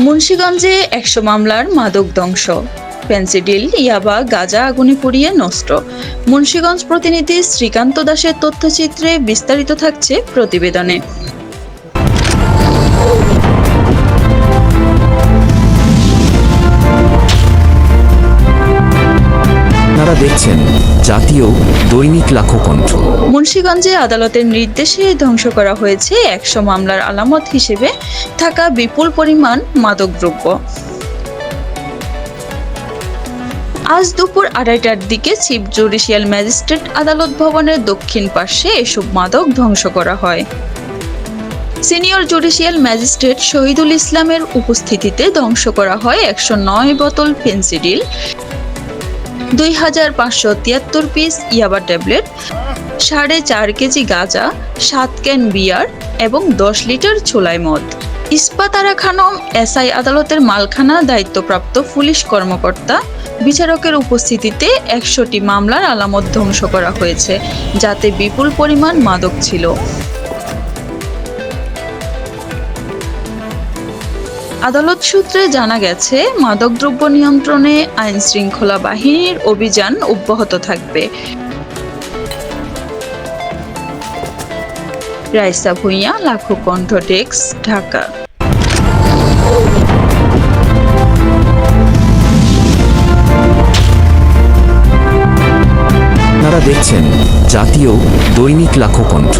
মুন্সীগঞ্জে একশো মামলার মাদক ধ্বংস। পেন্সিডিল ইয়াবা, গাজা, আগুনে পুড়িয়ে নষ্ট। মুন্সীগঞ্জ প্রতিনিধি শ্রীকান্ত দাসের তথ্যচিত্রে বিস্তারিত থাকছে প্রতিবেদনে। জাতীয় দৈনিক লাখো কণ্ঠ মুন্সীগঞ্জে আদালতের নির্দেশে ধ্বংস করা হয়েছে একশো মামলার আলামত হিসেবে থাকা বিপুল পরিমাণ মাদকদ্রব্য। আজ দুপুর আড়াইটার দিকে চিফ জুডিশিয়াল ম্যাজিস্ট্রেট আদালত ভবনের দক্ষিণ পাশে এসব মাদক ধ্বংস করা হয়। সিনিয়র জুডিশিয়াল ম্যাজিস্ট্রেট শহীদুল ইসলামের উপস্থিতিতে ধ্বংস করা হয় একশো নয় বোতল ফেন্সিডিল। দুই হাজার পাঁচশো তিয়াত্তর পিস ইয়াবা ট্যাবলেট, সাড়ে চার কেজি গাঁজা, সাত ক্যান বিয়ার এবং দশ লিটার ছোলাই মদ। ইস্পাতারা খানম এসআই আদালতের মালখানা দায়িত্বপ্রাপ্ত পুলিশ কর্মকর্তা বিচারকের উপস্থিতিতে একশোটি মামলার আলামত ধ্বংস করা হয়েছে, যাতে বিপুল পরিমাণ মাদক ছিল। আদালত সূত্রে জানা গেছে, মাদকদ্রব্য নিয়ন্ত্রণে আইন শৃঙ্খলা বাহিনীর অভিযান অব্যাহত থাকবে। রাইসা ভুঁইয়া, লাখো কণ্ঠ ঢাকা। আপনারা দেখছেন জাতীয় দৈনিক লাখো কণ্ঠ।